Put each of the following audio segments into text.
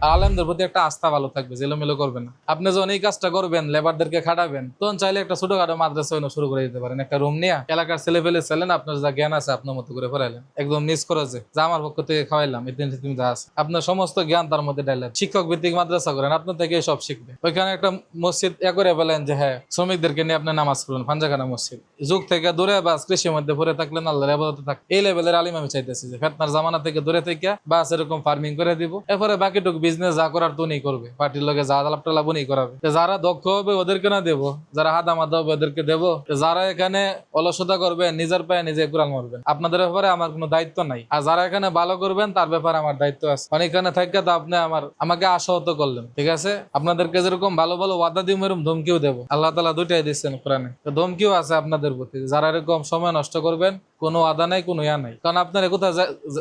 আলেমদের প্রতি একটা আস্থা ভালো থাকবে করবেন না। আপনি যখন এই কাজটা করবেন, লেবারদেরকে খাটাবেন, তখন চাইলে একটা ছোটখাটো মাদ্রাসা শুরু করে দিতে পারেন। একটা রুম নিয়ে এলাকার ছেলে ফেলে ছেলেন, আপনার যা জ্ঞান আছে আপনার মতো করে একদম যা আমার পক্ষ থেকে খাওয়াইলাম এদিন যা আছে। আপনার সমস্ত জ্ঞান তার মধ্যে ডাইলেন শিক্ষক ভিত্তিক মাদ্রাসা করেন, আপনার থেকে সব শিখবে। ওইখানে একটা মসজিদ এ করে বলেন যে হ্যাঁ শ্রমিকদেরকে নিয়ে আপনি নামাজ পড়লেন পাঞ্জাখানা মসজিদ। যুগ থেকে দূরে বাস, কৃষির মধ্যে পড়ে থাকলেন আল্লাহ আবাদতে থাক। এই লেভেলের আলিম আমি চাইতেছি যে, ফেতনার জামানা থেকে দূরে থেকে বাস এরকম ফার্মিং করে দিব। এরপরে বাকিটুকু বিজনেস যা করার তো উনি করবে। পার্টির লোকে যা আলাপ টালাপ উনি করাবে। যারা দক্ষ হবে ওদেরকে না দেবো, যারা হাদা মাদা হবে ওদেরকে দেবো। যারা এখানে অলসতা করবেন নিজের পায়ে নিজে কুরাল মারবেন। আপনাদের ব্যাপারে আমার কোনো দায়িত্ব নাই। আর যারা এখানে ভালো করবেন, তার ব্যাপারে আমার দায়িত্ব আছে। মানে এখানে থাকতে তো আপনি আমার, আমাকে আশাহত করলেন, ঠিক আছে? আপনাদেরকে যেরকম ভালো ভালো ওয়াদা দিব এরকম ধমকিও দেবো। আল্লাহ তালা দুইটাই দিচ্ছেন কোরআনে। তো ধমকিও আছে আপনাদের প্রতি। যারা এরকম সময় নষ্ট করবেন, কোনো আদা নাই, কোনো ইয়া নাই। কারণ আপনারা কোথাও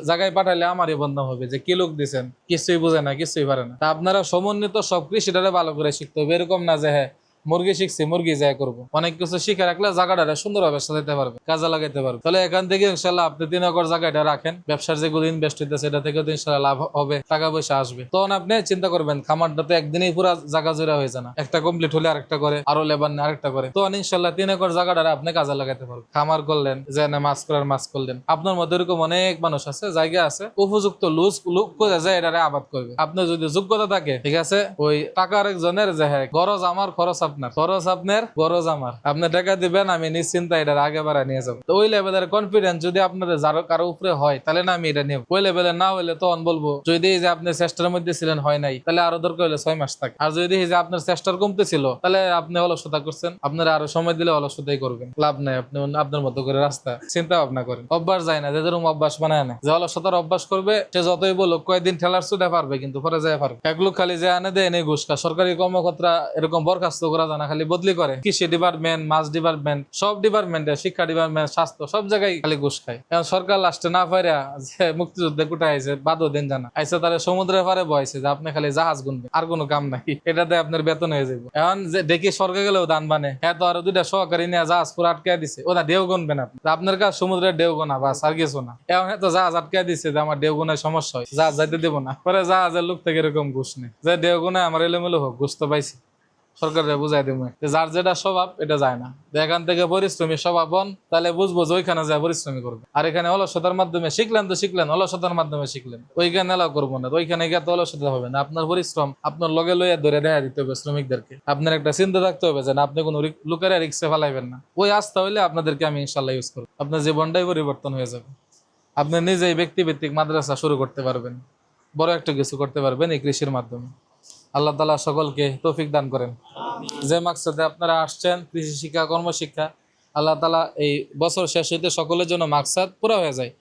জায়গায় পাঠাইলে আমারই বন্ধ হবে যে, কি লোক দিছেন কিছুই বুঝে না কিছুই পারে না। তা আপনারা সমন্বিত সব কৃষিটারে ভালো করে শিখতে হবে। এরকম না যে হ্যাঁ মুরগি শিখছি, মুরগি যায় করব। অনেক কিছু শিখে রাখলে জায়গাটা সুন্দরভাবে সাজাইতে পারবে, কাজে লাগাইতে পারবে। তাহলে এখান থেকে ইনশাল্লাহ আপনি তিন একর জায়গাটা রাখেন। ব্যবসার যেগুলো ইনভেস্ট হইতেছে, সেটা থেকে ইনশাল্লাহ লাভ হবে, টাকা পয়সা আসবে। তখন আপনি চিন্তা করবেন খামারটাতে একদিনেই পুরো জায়গা জোড়া হয়ে যায় না। একটা কমপ্লিট হলে আরেকটা করে, আরও লেবার নিয়ে আরেকটা করে। তখন ইনশাল্লাহ তিন একর জায়গাটা আপনি কাজে লাগাইতে পারবেন। খামার করলেন, যে না মাছ করার মাছ করলেন। আপনার মধ্যে এরকম অনেক মানুষ আছে, জায়গা আছে, উপযুক্ত লুজ লুক করে যায় এটারে আবাদ করবে। আপনার যদি যোগ্যতা থাকে, ঠিক আছে, ওই টাকা একজনের যে হ্যাঁ গরজ আমার খরচ আপনার? খরচ আপনার আমার। আপনি টাকা দিবেন, আমি নিশ্চিন্তা আগে বাড়ায় নিয়ে যাব। তো ওই লেভেলের কনফিডেন্স যদি কারও উপরে হয়, তাহলে না আমি এটা নেব। ওই না হইলে তখন বলব, যদি যে আপনি চেষ্টার মধ্যে ছিলেন, হয় নাই, তাহলে আরও দরকার হলে ছয় মাস থাকে। আর যদি যে আপনার চেষ্টার তাহলে আপনি অলসতা করছেন। আপনারা আরও সময় দিলে অলসতাই করবেন। লাভ নাই, আপনি আপনার মতো করে রাস্তা। চিন্তা ভাবনা করেন। অভ্যাস যায় না, যে যেরকম অভ্যাস বানায় না যে অলসতার অভ্যাস করবে, সে যতই বলো কয়েকদিন ঠেলার সুদে পারবে, কিন্তু পরে যায় পারবে। এক লোক খালি যে আনে, দেয় এনে ঘুষ খায়। সরকারি কর্মকর্তা এরকম বরখাস্ত করা যায় না খালি বদলি করে। কৃষি ডিপার্টমেন্ট মাছ ডিপার্টমেন্ট সব ডিপার্টমেন্টে শিক্ষা ডিপার্টমেন্ট স্বাস্থ্য, সব জায়গায় খালি ঘুষ খায়। এখন সরকার লাস্টে না পাইরা যে মুক্তিযুদ্ধে কুটা আইছে, বাদও দেন জানা। আইসে তারা সমুদ্রের পারে বয়সে যে আপনি খালি জাহাজ গুনবেন, আর কোনো কাম নাই। এটাতে আপনার বেতন হয়ে যাবে এখন যে দেখি স্বর্গে গেলেও দান বানে। হ্যাঁ তো আরও দুইটা সহকারী নিয়ে জাহাজ পুরো আটকে দিছে ওটা ঢেউ গুনবেন আপনি। আপনার কাছে সমুদ্রের ঢেউ গোনা, বাস, আর কিছু না। এখন হয়তো জাহাজ আটকে দিছে যে আমার ঢেউ গোনায় সমস্যা হয়। জাহাজ যাইতে দেবো না। পরে জাহাজের লোক থেকে এরকম ঘুষ নেই যে ঢেউ গোনায় আমার এলোমেলো হোক, ঘুষ তো পাইছি। সরকারে বুঝাই দেবো যে যার যেটা স্বভাব, এটা যায় না। এখান থেকে পরিশ্রমী স্বভাব হন, তাহলে বুঝব যে ওইখানে যায় পরিশ্রমী করবে। আর এখানে অলসতার মাধ্যমে শিখলেন তো শিখলেন, অলসতার মাধ্যমে শিখলেন। ওইখানে এলাও করব না। ওইখানে গিয়ে তো অলসতা হবে না। আপনার পরিশ্রম, আপনার লগে লইয়া ধরে দেখা দিতে হবে শ্রমিকদেরকে। আপনার একটা চিন্তা থাকতে হবে যে না, আপনি কোনো লোকের রিক্সে ফেলাইবেন না। ওই আস্থা হইলে আপনাদেরকে আমি ইনশাল্লাহ ইউজ করব। আপনার জীবনটাই পরিবর্তন হয়ে যাবে। আপনি নিজেই ব্যক্তিভিত্তিক মাদ্রাসা শুরু করতে পারবেন। বড় একটা কিছু করতে পারবেন এই কৃষির মাধ্যমে। আল্লাহ তালা সকলকে তৌফিক দান করেন। যে মাকসাদে আপনারা আসছেন, কৃষি শিক্ষা, কর্মশিক্ষা, আল্লাহ তালা এই বছর শেষ হইতে সকলের জন্য মাকসাদ পুরা হয়ে যায়।